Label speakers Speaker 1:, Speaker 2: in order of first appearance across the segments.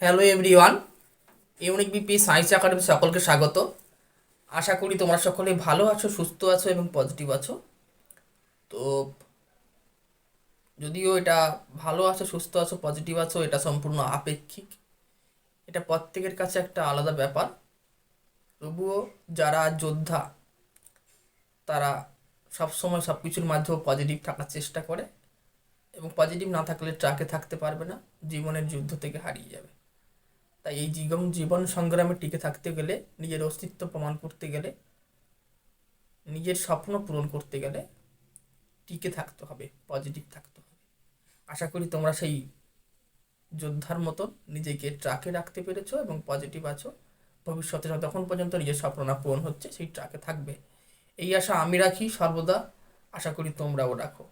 Speaker 1: Hello everyone unique BP science academy সকলকে স্বাগত। আশা করি তোমরা সকলে ভালো আছো, সুস্থ আছো এবং পজিটিভ আছো। তো যদিও এটা ভালো আছো, সুস্থ আছো পজিটিভ আছো, এটা সম্পূর্ণ আপেক্ষিক। এটা প্রত্যেকের কাছে একটা আলাদা ব্যাপার। তবুও যারা যোদ্ধা, তারা সবসময় সব কিছুর মাধ্যমে পজিটিভ থাকার চেষ্টা করে এবং পজিটিভ না থাকলে ট্রাকে থাকতে পারবে না, জীবনের যুদ্ধ থেকে হারিয়ে যাবে। তাই এই জীবন জীবন সংগ্রামে টিকে থাকতে গেলে, নিজের অস্তিত্ব প্রমাণ করতে গেলে, নিজের স্বপ্ন পূরণ করতে গেলে টিকে থাকতে হবে পজিটিভ থাকতে হবে। আশা করি তোমরা সেই যোদ্ধার মতো নিজেকে ট্রাকে রাখতে পেরেছ এবং পজিটিভ আছো। ভবিষ্যতে যতক্ষণ পর্যন্ত নিজের স্বপ্ন না পূরণ হচ্ছে, সেই ট্রাকে থাকবে। এই আশা আমি রাখি, সর্বদা আশা করি তোমরাও রাখো।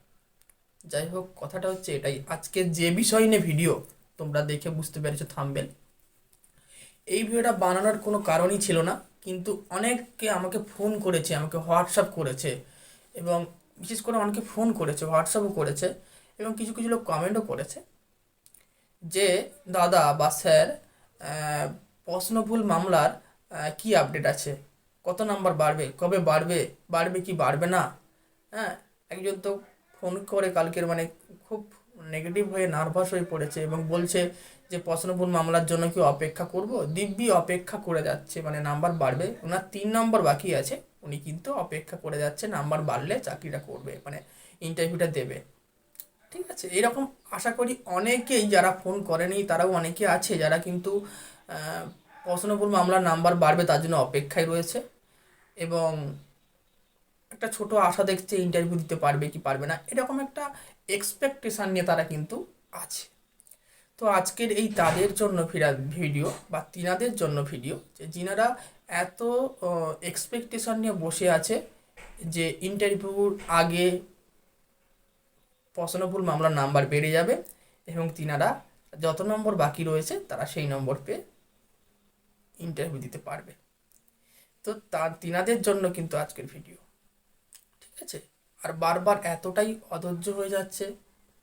Speaker 1: যাই হোক, কথাটা হচ্ছে এটাই। আজকে যে বিষয় নিয়ে ভিডিও, তোমরা দেখে বুঝতে পেরেছ থামবেল। এই ভিডিওটা বানানোর কোনো কারণই ছিল না, কিন্তু অনেকে আমাকে ফোন করেছে, আমাকে হোয়াটসঅ্যাপ করেছে এবং বিশেষ করে অনেকে ফোন করেছে হোয়াটসঅ্যাপও করেছে এবং কিছু কিছু লোক কমেন্টও করেছে যে, দাদা বা স্যার প্রশ্নভুল মামলার কি আপডেট আছে? কত নাম্বার বাড়বে? কবে বাড়বে? বাড়বে কি বাড়বে না? হ্যাঁ একজন তো ফোন করে কালকের মানে খুব নেগেটিভ হয়ে নার্ভাস হয়ে পড়েছে এবং বলছে যে প্রশ্নভুল মামলার জন্য কি অপেক্ষা করব? দিব্যি অপেক্ষা করে যাচ্ছে মানে নাম্বার বাড়বে। ওনার তিন নম্বর বাকি আছে, উনি কিন্তু অপেক্ষা করে যাচ্ছে, নাম্বার বাড়লে চাকরিটা করবে মানে ইন্টারভিউটা দেবে। ঠিক আছে, এরকম আশা করি অনেকেই যারা ফোন করেনি, তারাও অনেকে আছে যারা কিন্তু প্রশ্নভুল মামলার নাম্বার বাড়বে, তার জন্য অপেক্ষায় রয়েছে। এবং একটা ছোট আশা দেখছে ইন্টারভিউ দিতে পারবে কি পারবে না, এরকম একটা এক্সপেকটেশন নিয়ে তারা কিন্তু আছে। তো আজকের এই তাদের জন্য ফিরা ভিডিও বা তিনাদের জন্য ভিডিও যে যিনারা এত এক্সপেকটেশন নিয়ে বসে আছে যে ইন্টারভিউর আগে প্রশ্নভুল মামলার নাম্বার বেড়ে যাবে এবং তিনারা যত নম্বর বাকি রয়েছে তারা সেই নম্বর পেয়ে ইন্টারভিউ দিতে পারবে। তো তার, তিনাদের জন্য কিন্তু আজকের ভিডিও ঠিক আছে? আর বারবার এতটাই অধৈর্য হয়ে যাচ্ছে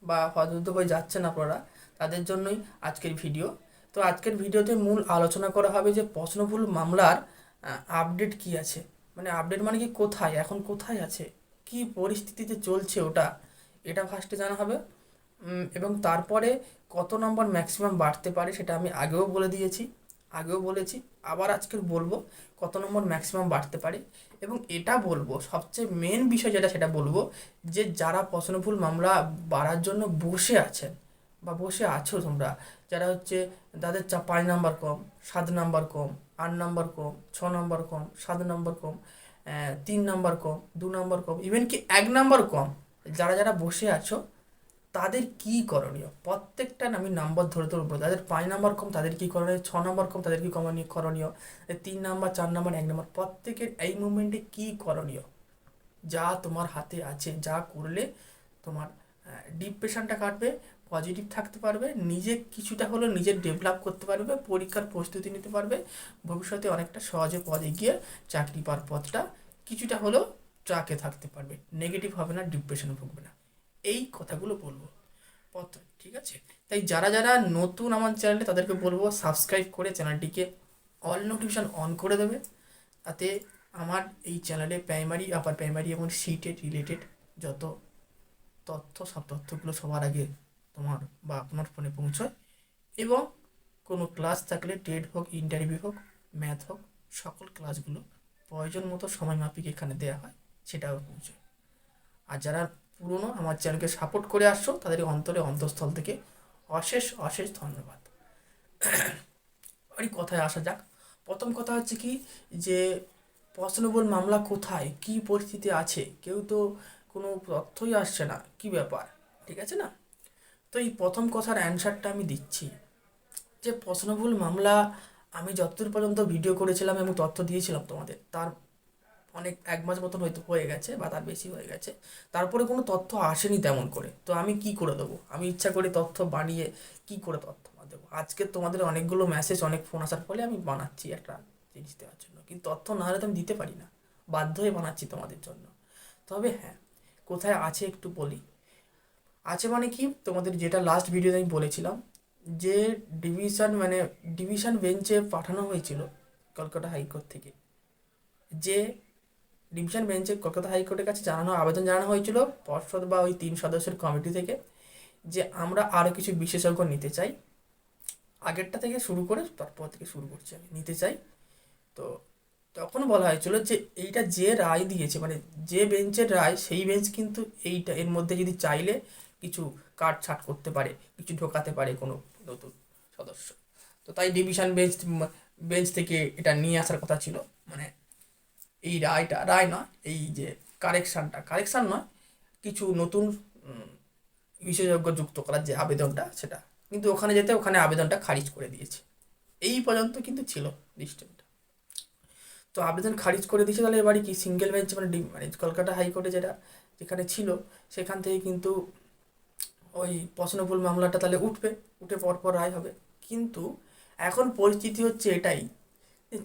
Speaker 1: বা অধৈর্য হয়ে যাচ্ছেন আপনারা তাদের জন্যই আজকের ভিডিও। তো আজকের ভিডিওতে মূল আলোচনা করা হবে যে প্রশ্নভুল মামলার আপডেট কি আছে? মানে আপডেট মানে কি কোথায়, এখন কোথায় আছে? কি পরিস্থিতিতে চলছে ওটা? এটা ফার্স্টে জানা হবে। এবং তারপরে কত নম্বর ম্যাক্সিমাম বাড়তে পারে সেটা আমি আগেও বলে দিয়েছি, আগেও বলেছি, আবার আজকের বলব কত নম্বর ম্যাক্সিমাম বাড়তে পারে। এবং এটা বলব, সবচেয়ে মেন বিষয় যেটা সেটা বলব যে যারা প্রশ্নভুল মামলা বাড়ার জন্য বসে আছেন বা বসে আছো তোমরা যারা হচ্ছে তাদের চা পাঁচ নাম্বার কম সাত নাম্বার কম আট নাম্বার কম ছ নাম্বার কম সাত নাম্বার কম তিন নাম্বার কম দু নাম্বার কম ইভেন কি এক নাম্বার কম যারা যারা বসে আছো তাদের কি করণীয় প্রত্যেকটা আমি নাম্বার ধরে ধরে বলব যাদের পাঁচ নাম্বার কম তাদের কী করণীয় ছ নাম্বার কম তাদের কি করণীয় করণীয় তিন নাম্বার চার নাম্বার এক নাম্বার প্রত্যেকের এই মুমেন্টে কি করণীয় যা তোমার হাতে আছে যা করলে তোমার ডিপ্রেশনটা কাটবে পজিটিভ থাকতে পারবে, নিজে কিছুটা হলেও নিজের ডেভেলপ করতে পারবে, পরীক্ষার প্রস্তুতি নিতে পারবে, ভবিষ্যতে অনেকটা সহজে পদে গিয়ে চাকরি পাওয়ার পথটা কিছুটা হলেও ট্রাকে থাকতে পারবে নেগেটিভ হবে না ডিপ্রেশনে ভুগবে না। এই কথাগুলো বলব পথ, ঠিক আছে? তাই যারা যারা নতুন আমার চ্যানেলে তাদেরকে বলব সাবস্ক্রাইব করে চ্যানেলটিকে অল নোটিফিকেশান অন করে দেবে, তাতে আমার এই চ্যানেলে প্রাইমারি আপার প্রাইমারি এবং সিটেড রিলেটেড যত তথ্য, সব তথ্যগুলো সবার আগে তোমার বা আপনার ফোনে পৌঁছয় এবং কোনো ক্লাস থাকলে টেট হোক ইন্টারভিউ হোক ম্যাথ হোক, সকল ক্লাসগুলো প্রয়োজন মতো সময় মাফিক এখানে দেওয়া হয়, সেটাও পৌঁছয়। আর যারা পুরনো আমার চ্যানেলকে সাপোর্ট করে আসছো, তাদের অন্তরে অন্তঃস্থল থেকে অশেষ অশেষ ধন্যবাদ। আর কথায় আসা যাক। প্রথম কথা হচ্ছে কি যে প্রশ্নবল মামলা কোথায়? কি পরিস্থিতি আছে? কেউ তো কোনো তথ্যই আসছে না। কি ব্যাপার? ঠিক আছে না? তো এই প্রথম কথার অ্যান্সারটা আমি দিচ্ছি। যে প্রশ্নভুল মামলা আমি যতদূর পর্যন্ত ভিডিও করেছিলাম এবং তথ্য দিয়েছিলাম তোমাদের, তার অনেক, এক মাস মতন হয়তো হয়ে গেছে বা তার বেশি হয়ে গেছে। তারপরে কোনো তথ্য আসেনি তেমন করে। তো আমি কি করে দেবো? আমি ইচ্ছা করে তথ্য বানিয়ে কি করে তথ্য দেবো? আজকে তোমাদের অনেকগুলো মেসেজ অনেক ফোন আসার ফলে আমি বানাচ্ছি একটা জিনিস দেওয়ার জন্য। কিন্তু তথ্য না হলে তো আমি দিতে পারি না। বাধ্য হয়ে বানাচ্ছি তোমাদের জন্য। তবে হ্যাঁ কোথায় আছে একটু বলি। আছে মানে কি? তোমাদের যেটা লাস্ট ভিডিওতে আমি বলেছিলাম যে ডিভিশন মানে ডিভিশন বেঞ্চে পাঠানো হয়েছিল কলকাতা হাইকোর্ট থেকে। যে ডিভিশন বেঞ্চে কলকাতা হাইকোর্টের কাছে জানানো, আবেদন জানানো হয়েছিল পর্ষদ বা ওই তিন সদস্যের কমিটি থেকে যে আমরা আরও কিছু বিশেষজ্ঞ নিতে চাই। আগেরটা থেকে শুরু করে তারপর থেকে শুরু করছি আমি, নিতে চাই। তো তখন বলা হয়েছিল যে এইটা যে রায় দিয়েছে মানে যে বেঞ্চের রায়, সেই বেঞ্চ কিন্তু এইটা এর মধ্যে যদি চাইলে কিছু কাটছাট করতে পারে, কিছু ঢোকাতে পারে কোনো নতুন সদস্য। তো তাই ডিভিশন বেঞ্চ বেঞ্চ থেকে এটা নিয়ে আসার কথা ছিল। মানে এই রায়টা, রায় নয়, এই যে কারেকশানটা কারেকশান নয়, কিছু নতুন বিশেষজ্ঞ যুক্ত করার যে আবেদনটা, সেটা। কিন্তু ওখানে যেতে ওখানে আবেদনটা খারিজ করে দিয়েছে। এই পর্যন্ত কিন্তু ছিল সিস্টেমটা তো আবেদন খারিজ করে দিয়েছে, তাহলে এবারে কি সিঙ্গেল বেঞ্চ মানে মানে কলকাতা হাইকোর্টে যেটা যেখানে ছিল, সেখান থেকে কিন্তু ওই প্রশ্নভুল মামলাটা তাহলে উঠবে, উঠে পরপর রায় হবে। কিন্তু এখন পরিস্থিতি হচ্ছে এটাই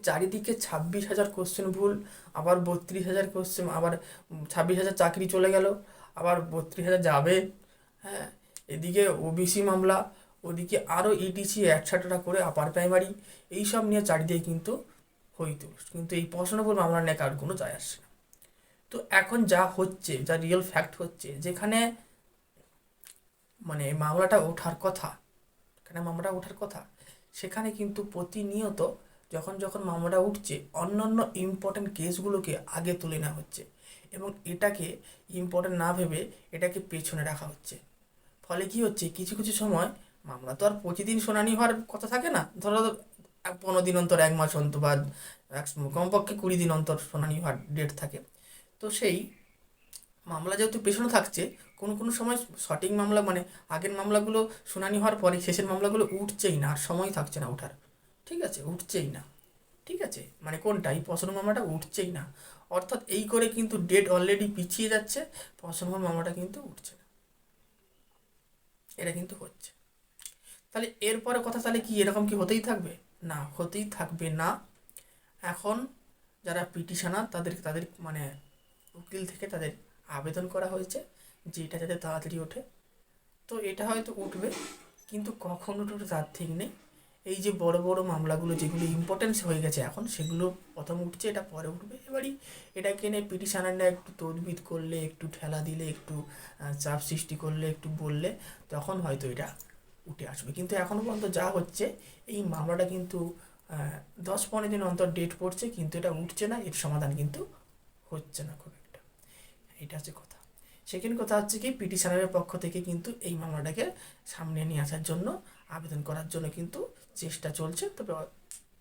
Speaker 1: চারিদিকে ছাব্বিশ হাজার কোশ্চেন ভুল, আবার বত্রিশ হাজার কোশ্চেন আবার ছাব্বিশ হাজার চাকরি চলে গেল, আবার বত্রিশ হাজার যাবে। হ্যাঁ এদিকে ওবিসি মামলা, ওদিকে আরও ইটিসি একসাথটা করে আপার প্রাইমারি এইসব নিয়ে চারিদিকে কিন্তু হইতো কিন্তু এই প্রশ্নভুল মামলা নিয়ে কার কোনো যায় আসছে না। তো এখন যা হচ্ছে, যা রিয়েল ফ্যাক্ট হচ্ছে, যেখানে মানে মামলাটা ওঠার কথা এখানে মামলাটা ওঠার কথা? সেখানে কিন্তু প্রতিনিয়ত যখন যখন মামলাটা উঠছে, অন্যান্য ইম্পর্টেন্ট কেসগুলোকে আগে তুলে নেওয়া হচ্ছে এবং এটাকে ইম্পর্টেন্ট না ভেবে এটাকে পেছনে রাখা হচ্ছে। ফলে কি হচ্ছে? কিছু কিছু সময় মামলা তো আর প্রতিদিন শুনানি হওয়ার কথা থাকে না। ধরো পনেরো দিন অন্তর, এক মাস অন্তর বা কমপক্ষে কুড়ি দিন অন্তর শুনানি হওয়ার ডেট থাকে। তো সেই মামলা যেহেতু পেছনে থাকছে কোনো কোনো সময় সঠিক মামলা মানে আগের মামলাগুলো শুনানি হওয়ার পরে শেষের মামলাগুলো উঠছেই না, আর সময় থাকছে না ওঠার। ঠিক আছে? উঠছেই না। ঠিক আছে? মানে কোনটা? এই পছন্দ মামলাটা উঠছেই না। অর্থাৎ এই করে কিন্তু ডেট অলরেডি পিছিয়ে যাচ্ছে, পছন্দ মামলাটা কিন্তু উঠছে না। এটা কিন্তু হচ্ছে। তাহলে এরপরে কথা তাহলে কি? এরকম কি হতেই থাকবে? না, হতেই থাকবে না। এখন যারা পিটিশনার, তাদের তাদের মানে উকিল থেকে তাদের আবেদন করা হয়েছে। যে এটা যাতে তাড়াতাড়ি ওঠে। তো এটা হয়তো উঠবে, কিন্তু কখন উঠবে তার ঠিক নেই। এই যে বড় বড় মামলাগুলো যেগুলো ইম্পর্টেন্স হয়ে গেছে এখন, সেগুলো প্রথম উঠছে, এটা পরে উঠবে। এবারই এটাকে নিয়ে পিটিশনাররা একটু তদবিদ করলে, একটু ঠেলা দিলে, একটু চাপ সৃষ্টি করলে, একটু বললে, তখন হয়তো এটা উঠে আসবে। কিন্তু এখনও পর্যন্ত যা হচ্ছে, এই মামলাটা কিন্তু দশ পনেরো দিন অন্তর ডেট পড়ছে, কিন্তু এটা উঠছে না, এর সমাধান কিন্তু হচ্ছে না খুব একটা। এটা হচ্ছে কথা। সেকেন্ড কথা হচ্ছে কি পিটিশনারের পক্ষ থেকে কিন্তু এই মামলাটাকে সামনে নিয়ে আসার জন্য আবেদন করার জন্য কিন্তু চেষ্টা চলছে। তবে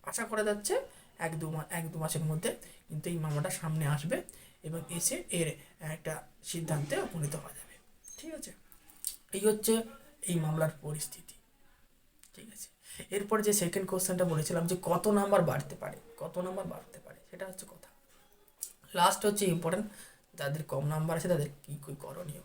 Speaker 1: আশা করা যাচ্ছে এক দু মাস এক দু মাসের মধ্যে কিন্তু এই মামলাটা সামনে আসবে এবং এসে এর একটা সিদ্ধান্তে উপনীত হওয়া যাবে। ঠিক আছে? এই হচ্ছে এই মামলার পরিস্থিতি। ঠিক আছে? এরপর যে সেকেন্ড কোশ্চেনটা বলেছিলাম যে কত নাম্বার বাড়তে পারে, কত নাম্বার বাড়তে পারে, সেটা হচ্ছে কথা। লাস্ট হচ্ছে ইম্পর্টেন্ট যাদের কম নাম্বার আছে তাদের কী কী করণীয়?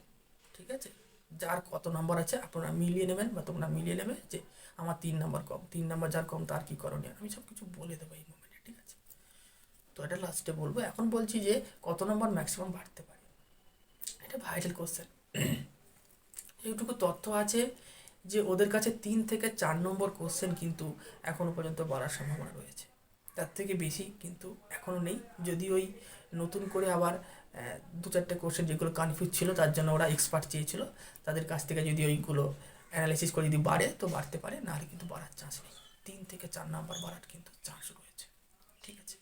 Speaker 1: ঠিক আছে? যার কত নাম্বার আছে আপনারা মিলিয়ে নেবেন বা তোমরা মিলিয়ে নেবে যে আমার তিন নাম্বার কম, তিন নাম্বার যার কম তার কী করণীয়? আমি সব কিছু বলে দেবো এই মোমেন্টে ঠিক আছে? তো এটা লাস্টে বলব। এখন বলছি যে কত নম্বর ম্যাক্সিমাম বাড়তে পারে? এটা ভাইটাল কোশ্চেন এইটুকু তথ্য আছে যে ওদের কাছে তিন থেকে চার নম্বর কোশ্চেন কিন্তু এখনও পর্যন্ত বাড়ার সম্ভাবনা রয়েছে। তার থেকে বেশি কিন্তু এখনও নেই। যদি ওই নতুন করে আবার দু চারটে কোশ্চেন যেগুলো কনফিউজ ছিল, তার জন্য ওরা এক্সপার্ট চেয়েছিল। তাদের কাছ থেকে যদি ওইগুলো অ্যানালাইসিস করে যদি বাড়ে, তো বাড়তে পারে, নাহলে কিন্তু বাড়ার চান্স নেই। তিন থেকে চার নাম্বার বাড়ার কিন্তু চান্স রয়েছে। ঠিক আছে?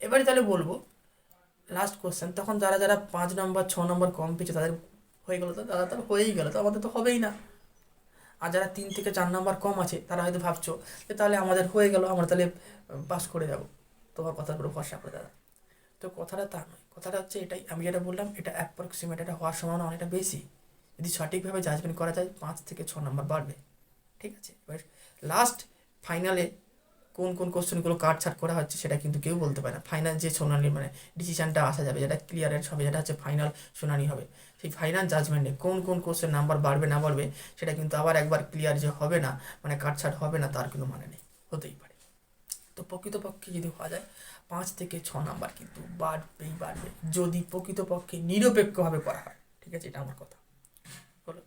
Speaker 1: এবারে তাহলে বলব লাস্ট কোশ্চেন তখন যারা যারা পাঁচ নম্বর ছ নম্বর কম পেয়েছে, তাদের হয়ে গেলো তো? তার হয়েই গেলো তো? আমাদের তো হবেই না। আর যারা তিন থেকে চার নাম্বার কম আছে, তারা হয়তো ভাবছ যে তাহলে আমাদের হয়ে গেল, আমরা তাহলে পাস করে যাব। তোমার কথার উপরে ভরসা করে, দাদা। তো কথাটা তা নয়। কথাটা হচ্ছে এটাই, আমি যেটা বললাম, এটা অ্যাপ্রক্সিমেট এটা হওয়ার সম্ভাবনা অনেকটা বেশি। যদি সঠিকভাবে জাজমেন্ট করা যায়, পাঁচ থেকে ছ নাম্বার বাড়বে। ঠিক আছে? এবার লাস্ট ফাইনালে কোন কোন কোশ্চেনগুলো কাটছাট করা হচ্ছে সেটা কিন্তু কেউ বলতে পারে না। ফাইনাল যে শুনানি মানে ডিসিশনটা আসা যাবে, যেটা ক্লিয়ারেন্স হবে যেটা হচ্ছে ফাইনাল শুনানি হবে। সেই ফাইনাল জাজমেন্টে কোন কোন কোশ্চেন নাম্বার বাড়বে, না বাড়বে, সেটা কিন্তু আবার একবার ক্লিয়ার যে হবে না মানে কাটছাট হবে না, তার কোনো মানে নেই। হতেই পারে। তো প্রকৃতপক্ষে যদি হওয়া যায় পাঁচ থেকে ছ নাম্বার কিন্তু বাড়বেই, বাড়বে। যদি প্রকৃতপক্ষে নিরপেক্ষভাবে করা হয়, ঠিক আছে, এটা আমার কথা। হলো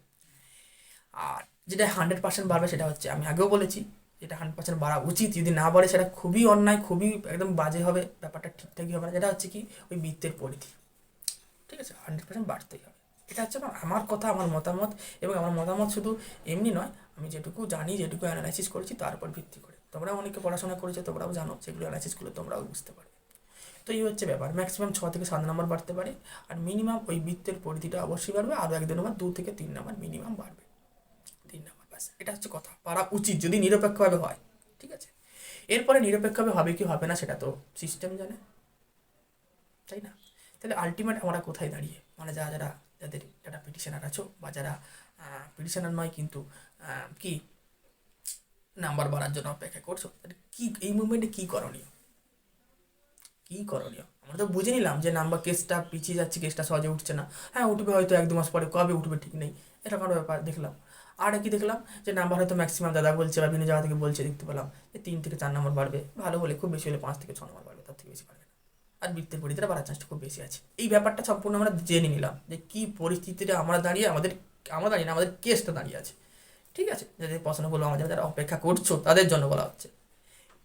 Speaker 1: আর যেটা হান্ড্রেড পার্সেন্ট বাড়বে সেটা হচ্ছে, আমি আগেও বলেছি, যেটা হান্ড্রেড পার্সেন্ট বাড়া উচিত। যদি না বাড়ে, সেটা খুবই অন্যায়, খুবই একদম বাজে হবে, ব্যাপারটা ঠিকঠাকই হবে না। যেটা হচ্ছে কি, ওই বৃত্তের পরিধি। ঠিক আছে হান্ড্রেড পার্সেন্ট বাড়তেই হবে। এটা হচ্ছে আমার আমার কথা, আমার মতামত এবং আমার মতামত শুধু এমনি নয়, আমি যেটুকু জানি, যেটুকু অ্যানালাইসিস করেছি তার উপর ভিত্তি করে। তোমরাও অনেকে পড়াশোনা করেছ, তোমরাও জানো, সেগুলো অ্যানালাইসিস করলে তোমরাও বুঝতে পারবে। তো এই হচ্ছে ব্যাপার ম্যাক্সিমাম ছ থেকে সাত নম্বর বাড়তে পারে আর মিনিমাম ওই বৃত্তের পরিধিটা অবশ্যই বাড়বে, আরও এক দু নম্বর দু থেকে তিন নম্বর মিনিমাম বাড়বে। তিন নম্বর ব্যাস, এটা হচ্ছে কথা, পারা উচিত যদি নিরপেক্ষভাবে হয়, ঠিক আছে? এরপরে নিরপেক্ষভাবে হবে কি হবে না সেটা তো সিস্টেম জানে, তাই না? তাহলে আলটিমেট আমরা কোথায় দাঁড়িয়ে? মানে যারা যারা যাদের যারা পিটিশনার আছো বা যারা পিটিশনার নয় কিন্তু কি নাম্বার বাড়ার জন্য অপেক্ষা করছ কি, এই মুভমেন্টে কী করণীয়? কী করণীয়? আমরা তো বুঝে নিলাম যে নাম্বার কেসটা পিছিয়ে যাচ্ছে কেসটা সহজে উঠছে না। হ্যাঁ উঠবে হয়তো এক দু মাস পরে, কবে উঠবে ঠিক নেই। এরকম একটা ব্যাপার, দেখলাম। আর কি দেখলাম? যে নাম্বার হয়তো ম্যাক্সিমাম দাদা বলছে বা বিভিন্ন জায়গা থেকে বলছে, দেখতে পেলাম। যে তিন থেকে চার নম্বর বাড়বে। ভালো হলে খুব বেশি হলে পাঁচ থেকে ছ নম্বর বাড়বে, তার থেকে বেশি বাড়বে। আর বৃত্তের পরিধিটা বাড়ার চান্সটা খুব বেশি আছে। এই ব্যাপারটা সম্পূর্ণ আমরা জেনে নিলাম যে কী পরিস্থিতিতে আমরা দাঁড়িয়ে আমাদের, আমরা দাঁড়িয়ে না, আমাদের কেসটা দাঁড়িয়ে আছে। ঠিক আছে? যাদের করব আমাদের, যারা অপেক্ষা করছ, তাদের জন্য বলা হচ্ছে।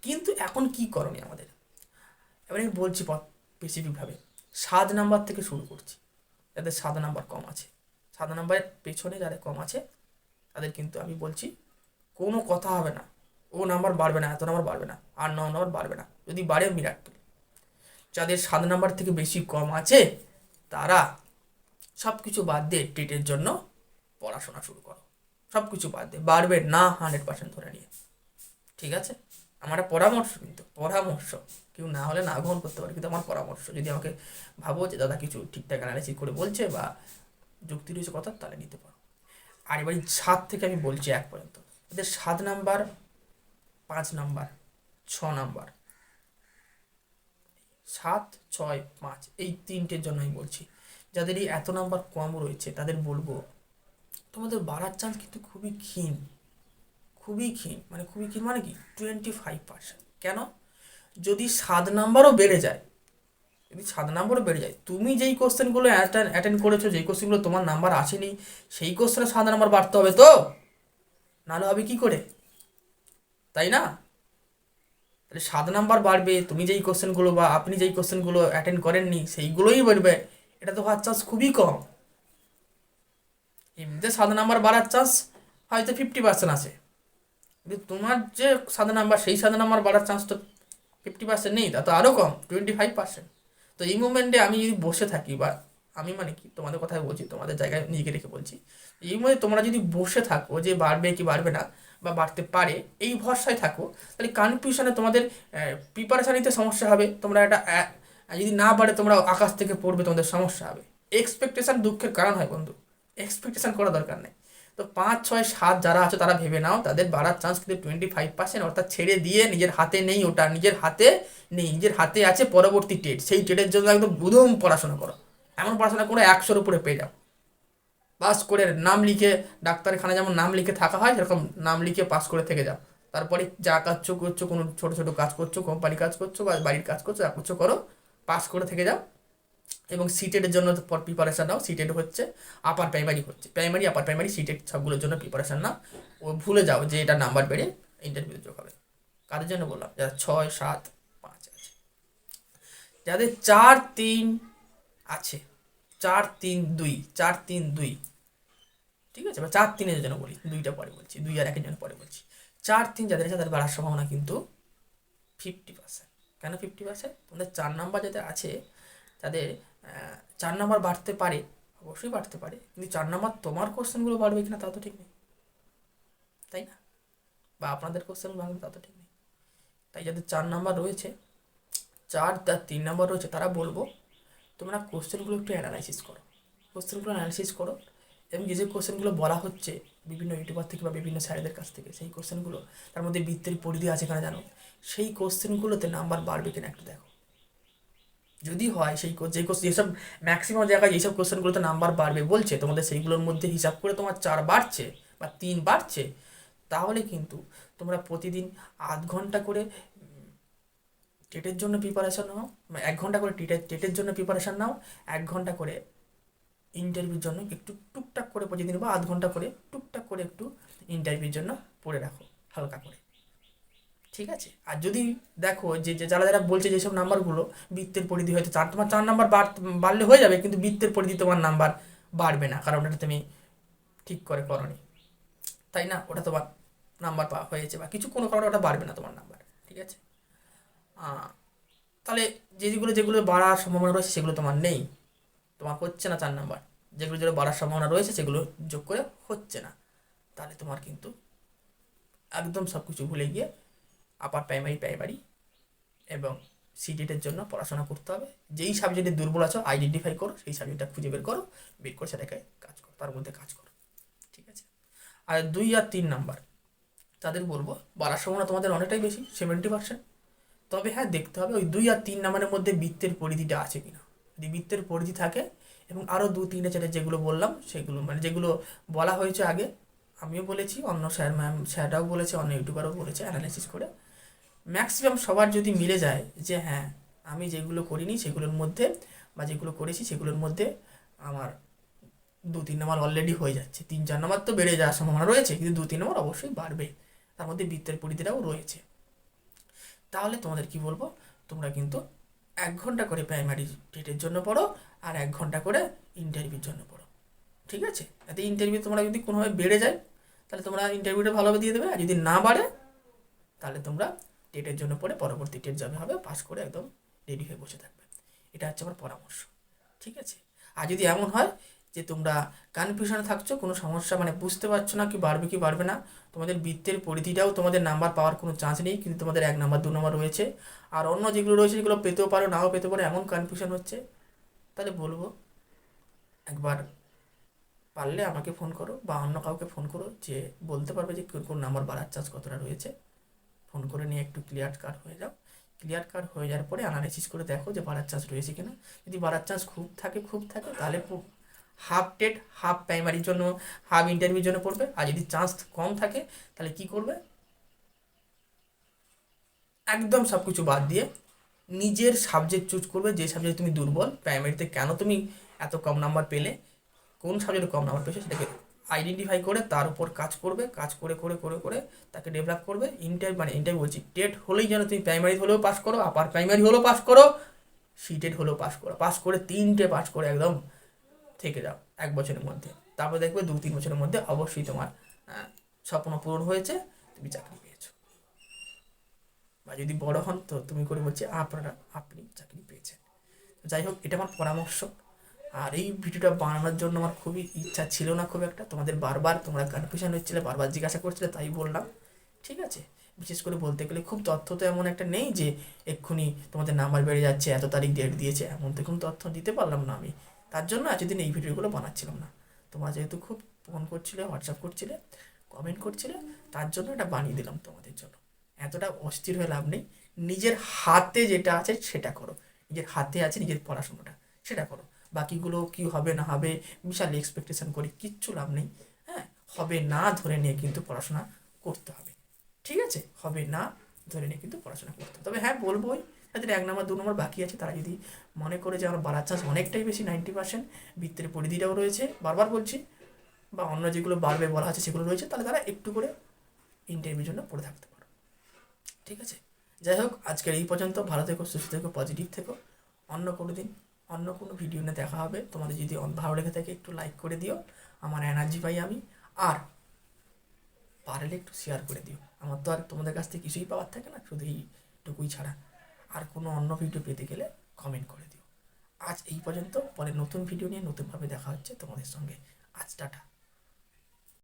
Speaker 1: কিন্তু এখন কি করণীয় আমাদের? এবার আমি বলছি স্পেসিফিকভাবে সাত নাম্বার থেকে শুরু করছি। যাদের সাত নাম্বার কম আছে। সাত নাম্বারের পেছনে যাদের কম আছে, তাদের কিন্তু আমি বলছি, কোনো কথা হবে না। ও নাম্বার বাড়বে না, এত নাম্বার বাড়বে না, আর ন নাম্বার বাড়বে না। যদি বাড়ে মিরাক্কেল যাদের সাত নাম্বার থেকে বেশি কম আছে, তারা সব কিছু বাদ দিয়ে টেটের জন্য পড়াশোনা শুরু করো। সব কিছু বাদ দিয়ে বাড়বে না হান্ড্রেড পার্সেন্ট ধরে নিয়ে। ঠিক আছে? আমার পরামর্শ কিন্তু, পরামর্শ। কেউ না হলে না গ্রহণ করতে পারে, কিন্তু আমার পরামর্শ। যদি আমাকে ভাবো যে দাদা কিছু ঠিকঠাক অ্যানালাইসিস করে বলছে বা যুক্তি রয়েছে কথা, তাহলে নিতে পারো। আর এবার সাত থেকে আমি বলছি এক পর্যন্ত। এদের সাত নাম্বার, পাঁচ নাম্বার, ছ নাম্বার সাত, ছয়, পাঁচ, এই তিনটের জন্য আমি বলছি। যাদের এই এত নাম্বার কম রয়েছে, তাদের বলব, তোমাদের বাড়ার চান্স কিন্তু খুবই ক্ষীণ। খুবই ক্ষীণ মানে খুবই ক্ষীণ মানে কি? টোয়েন্টি ফাইভ পার্সেন্ট কেন? যদি সাত নাম্বারও বেড়ে যায়, যদি সাত নাম্বারও বেড়ে যায়, তুমি যেই কোশ্চেনগুলো অ্যাটেন্ড করেছ, যেই কোশ্চেনগুলো তোমার নাম্বার আসেনি, সেই কোশ্চেনে সাত নাম্বার বাড়তে হবে তো? নাহলে হবে কি করে? তাই না? সাত নাম্বার বাড়বে, তুমি যেই কোশ্চেনগুলো বা আপনি যেই কোশ্চেনগুলো অ্যাটেন্ড করেননি, সেইগুলোই বাড়বে। এটা তো হওয়ার চান্স খুবই কম। এমনিতে সাত নাম্বার বাড়ার চান্স হয়তো ফিফটি পার্সেন্ট আছে। কিন্তু তোমার যে সাত নাম্বার, সেই সাত নাম্বার বাড়ার চান্স তো ফিফটি পার্সেন্ট নেই, তা তো আরও কম টোয়েন্টি ফাইভ পার্সেন্ট তো এই মুমেন্টে আমি যদি বসে থাকি বা আমি মানে কি, তোমাদের কথাই বলছি, তোমাদের জায়গায় নিজেকে রেখে বলছি, এই মুহূর্তে তোমরা যদি বসে থাকো যে বাড়বে কি বাড়বে না বা বাড়তে পারে, এই ভরসায় থাকো। তাহলে কনফিউশনে তোমাদের প্রিপারেশান নিতে সমস্যা হবে। তোমরা একটা যদি না বাড়ে, তোমরা আকাশ থেকে পড়বে, তোমাদের সমস্যা হবে। এক্সপেকটেশন দুঃখের কারণ হয় বন্ধু। এক্সপেকটেশন করা দরকার নেই। তো পাঁচ, ছয়, সাত যারা আছে, তারা ভেবে নাও, তাদের বাড়ার চান্স কিন্তু টোয়েন্টি ফাইভ পার্সেন্ট অর্থাৎ ছেড়ে দিয়ে নিজের হাতে নেই ওটা, নিজের হাতে নেই, নিজের হাতে আছে পরবর্তী টেট সেই টেটের জন্য একদম বুধম পড়াশোনা করো। এমন পড়াশোনা করে একশোর উপরে পেয়ে যাও। পাস করে নাম লিখে ডাক্তারখানা যেমন নাম লিখে থাকা হয়, সেরকম নাম লিখে পাস করে থেকে যাও। তারপরে যা কাজ করছ কোনো ছোটো ছোটো কাজ করছ কোম্পানি কাজ করছ বা বাড়ির কাজ করছ, যা করছ করো, পাস করে থেকে যাও। এবং সিটেটের জন্য প্রিপারেশান নাও সিটেড হচ্ছে আপার প্রাইমারি হচ্ছে। প্রাইমারি আপার প্রাইমারি সিটেড সবগুলোর জন্য প্রিপারেশান নাও। ও ভুলে যাও যে এটা নাম্বার বেড়ে ইন্টারভিউ যোগ হবে। কাদের জন্য বললাম? যারা ছয়, সাত, পাঁচ আছে। যাদের চার, তিন আছে, চার, তিন, দুই, চার, তিন, দুই। ঠিক আছে? বা চার তিনের জন্য বলি, দুইটা পরে বলছি, দুই আর একের জন্য পরে বলছি। চার তিন যাদের আছে তাদের বাড়ার সম্ভাবনা কিন্তু ফিফটি পার্সেন্ট কেন ফিফটি পার্সেন্ট তোমাদের চার নাম্বার যাদের আছে, তাদের চার নাম্বার বাড়তে পারে, অবশ্যই বাড়তে পারে। কিন্তু চার নাম্বার তোমার কোশ্চেনগুলো বাড়বে কিনা তা তো ঠিক নেই। তাই না? বা আপনাদের কোশ্চেন বাড়বে তা তো ঠিক নেই। তাই যাদের চার নাম্বার রয়েছে, চার তার তিন নাম্বার রয়েছে, তারা বলব, তোমরা কোশ্চেনগুলো একটু অ্যানালাইসিস করো। কোশ্চেনগুলো অ্যানালাইসিস করো। এবং যে যে কোশ্চেনগুলো বলা হচ্ছে বিভিন্ন ইউটিউবার থেকে বা বিভিন্ন স্যারেদের কাছ থেকে, সেই কোশ্চেনগুলো তার মধ্যে বৃত্তের পরিধি আছে কিনা জানো? সেই কোশ্চেনগুলোতে নাম্বার বাড়বে কিনা একটু দেখো। যদি হয় সেই যে যেসব ম্যাক্সিমাম জায়গায় যেসব কোশ্চেনগুলোতে নাম্বার বাড়বে বলছে, তোমাদের সেইগুলোর মধ্যে হিসাব করে তোমার চার বাড়ছে বা তিন বাড়ছে, তাহলে কিন্তু তোমরা প্রতিদিন আধ ঘণ্টা করে টেটের জন্য প্রিপারেশান নাও, এক ঘণ্টা করে টেটের টেটের জন্য প্রিপারেশান নাও, এক ঘণ্টা করে ইন্টারভিউর জন্য একটু টুকটাক করে প্রতিদিন বা আধ ঘণ্টা করে টুকটাক করে একটু ইন্টারভিউর জন্য পড়ে রাখো, হালকা করে। ঠিক আছে? আর যদি দেখো যে যারা যারা বলছে যেসব নাম্বারগুলো, বৃত্তের পরিধি হয়তো চার, তোমার চার নাম্বার বাড়লে হয়ে যাবে, কিন্তু বৃত্তের পরিধি তোমার নাম্বার বাড়বে না, কারণ ওটা তুমি ঠিক করে করনি। তাই না? ওটা তোমার নাম্বার পাওয়া হয়েছে বা কিছু কোনো কারণে ওটা বাড়বে না তোমার নাম্বার, ঠিক আছে? তাহলে যেগুলো যেগুলো বাড়ার সম্ভাবনা রয়েছে সেগুলো তোমার নেই। তোমার হচ্ছে না চার নাম্বার। যেগুলো যেগুলো বাড়ার সম্ভাবনা রয়েছে, সেগুলো যোগ করে হচ্ছে না। তাহলে তোমার কিন্তু একদম সব কিছু ভুলে গিয়ে আপার প্রাইমারি প্রাইমারি এবং সিটেটের জন্য পড়াশোনা করতে হবে। যেই সাবজেক্টে দুর্বল আছো আইডেন্টিফাই করো, সেই সাবজেক্টটা খুঁজে বের করো, বের করে সেটাকে কাজ করো, তার মধ্যে কাজ করো। ঠিক আছে? আর দুই আর তিন নাম্বার, তাদের বলব, বাড়ার সম্ভাবনা তোমাদের অনেকটাই বেশি সেভেন্টি পার্সেন্ট তবে হ্যাঁ দেখতে হবে ওই দুই আর তিন নাম্বারের মধ্যে বৃত্তের পরিধিটা আছে কিনা। যদি বৃত্তের পরিধি থাকে এবং আরও দু, তিনটে চারটে যেগুলো বললাম, সেগুলো মানে যেগুলো বলা হয়েছে আগে, আমিও বলেছি, অন্য স্যার ম্যাম স্যাররাও বলেছে, অন্য ইউটিউবারও বলেছে অ্যানালাইসিস করে। ম্যাক্সিমাম সবার যদি মিলে যায় যে হ্যাঁ আমি যেগুলো করিনি সেগুলোর মধ্যে বা যেগুলো করেছি সেগুলোর মধ্যে আমার দু, তিন নম্বর অলরেডি হয়ে যাচ্ছে। তিন, চার নম্বর তো বেড়ে যাওয়ার সম্ভাবনা রয়েছে, কিন্তু দু, তিন নম্বর অবশ্যই বাড়বে। তার মধ্যে বৃত্তের পরিধিটাও রয়েছে। তাহলে তোমাদের কি বলব? তোমরা কিন্তু এক ঘণ্টা করে প্রাইমারি টেটের জন্য পড়ো আর এক ঘণ্টা করে ইন্টারভিউর জন্য পড়ো। ঠিক আছে? এতে ইন্টারভিউ তোমরা যদি কোনোভাবে বেড়ে যায়, তাহলে তোমরা ইন্টারভিউটা ভালোভাবে দিয়ে দেবে, আর যদি না বাড়ে, তাহলে তোমরা টেটের জন্য পড়ে পরবর্তী টেট যাবে হবে পাস করে একদম রেডি হয়ে বসে থাকবে। এটা হচ্ছে আমার পরামর্শ। ঠিক আছে? আর যদি এমন হয় যে তোমরা কনফিউশনে থাকছো, কোনো সমস্যা মানে বুঝতে পারছ না কি বাড়বে কি বাড়বে না, তোমাদের বৃত্তের পরিধিটাও তোমাদের নাম্বার পাওয়ার কোনো চান্স নেই, কিন্তু তোমাদের এক নাম্বার, দু নম্বর রয়েছে। আর অন্য যেগুলো রয়েছে, সেগুলো পেতেও পারো, নাও পেতে পারো, এমন কনফিউশন হচ্ছে। তাহলে বলব, একবার পারলে আমাকে ফোন করো, বা অন্য কাউকে ফোন করো, যে বলতে পারবে যে কোন কোন নাম্বার বাড়ার চান্স কতটা রয়েছে। ফোন করে নিয়ে একটু ক্লিয়ার কাট হয়ে যাও। ক্লিয়ার কাট হয়ে যাওয়ার পরে অ্যানালাইসিস করে দেখো যে বাড়ার চান্স রয়েছে কিনা। যদি বাড়ার চান্স খুব থাকে খুব থাকে, তাহলে হাফ টেট হাফ প্রাইমারির জন্য হাফ ইন্টারভিউর জন্য পড়বে। আর যদি চান্স কম থাকে, তাহলে কি করবে? একদম সব কিছু বাদ দিয়ে নিজের সাবজেক্ট চুজ করবে। যে সাবজেক্ট তুমি দুর্বল প্রাইমারিতে কেন তুমি এত কম নাম্বার পেলে, কোন সাবজেক্টে কম নাম্বার পেয়েছ সেটাকে আইডেন্টিফাই করে তার উপর কাজ করবে। কাজ করে করে করে করে তাকে ডেভেলপ করবে। ইন্টার মানে ইন্টার বলছি টেট হলেই যেন তুমি প্রাইমারি হলেও পাস করো আপার প্রাইমারি হলেও পাস করো সিটেড হলেও পাস করো। পাস করে তিনটে পাস করে একদম থেকে যাও এক বছরের মধ্যে। তারপর দেখবে দু তিন বছরের মধ্যে অবশ্যই তোমার স্বপ্ন পূরণ হয়েছে, তুমি চাকরি পেয়েছ। বা যদি বড় হন তো তুমি করে বলছি, আপনারা, আপনি চাকরি পেয়েছেন। যাই হোক, এটা আমার পরামর্শ। আর এই ভিডিওটা বানানোর জন্য আমার খুবই ইচ্ছা ছিল না খুব একটা। তোমাদের বারবার তোমরা কনফিউশন হচ্ছিলে, বারবার জিজ্ঞাসা করছিলে, তাই বললাম। ঠিক আছে? বিশেষ করে বলতে গেলে খুব তথ্য তো এমন একটা নেই যে এক্ষুনি তোমাদের নাম্বার বেড়ে যাচ্ছে, এত তারিখ ডেট দিয়েছে, এমন তো কোনো তথ্য দিতে পারলাম না আমি। তার জন্য এতদিন এই ভিডিওগুলো বানাচ্ছিলাম না। তোমরা যেহেতু খুব ফোন করছিলে, হোয়াটসঅ্যাপ করছিলে কমেন্ট করছিলে, তার জন্য এটা বানিয়ে দিলাম তোমাদের জন্য। এতটা অস্থির হয়ে লাভ নেই। নিজের হাতে যেটা আছে সেটা করো। নিজের হাতে আছে নিজের পড়াশোনাটা, সেটা করো। বাকিগুলো কি হবে, না হবে, বিশাল এক্সপেকটেশন করে কিচ্ছু লাভ নেই। হ্যাঁ হবে না ধরে নিয়ে কিন্তু পড়াশোনা করতে হবে। ঠিক আছে? হবে না ধরে নিয়ে কিন্তু পড়াশোনা করতে হবে। তবে হ্যাঁ বলবোই যাদের এক নম্বর, দু নম্বর বাকি আছে। তারা যদি মনে করে যে আমার বাড়ার চান্স অনেকটাই বেশি নাইনটি পার্সেন্ট, বৃত্তের পরিধিটাও রয়েছে। বারবার বলছি, বা অন্য যেগুলো বাড়বে বলা আছে সেগুলো রয়েছে, তাহলে তারা একটু করে ইন্টারভিউর জন্য পড়ে থাকতে পারো। ঠিক আছে? যাই হোক, আজকের এই পর্যন্ত। ভালো থেকো, সুস্থ থেকো পজিটিভ থেকো। অন্য কোনো দিন, অন্য কোনো ভিডিও নিয়ে দেখা হবে। তোমাদের যদি ভালো লেগে থাকে, একটু লাইক করে দিও। আমার এনার্জি পাই আমি। আর পারলে একটু শেয়ার করে দিও। আমার তো আর তোমাদের কাছ থেকে কিছুই পাওয়ার থাকে না, শুধু এইটুকুই ছাড়া। আর কোনো অন্য ভিডিও পেতে গেলে কমেন্ট করে দিও। আজ এই পর্যন্ত, পরে নতুন ভিডিও নিয়ে নতুনভাবে দেখা হচ্ছে তোমাদের সঙ্গে। আজ টাটা।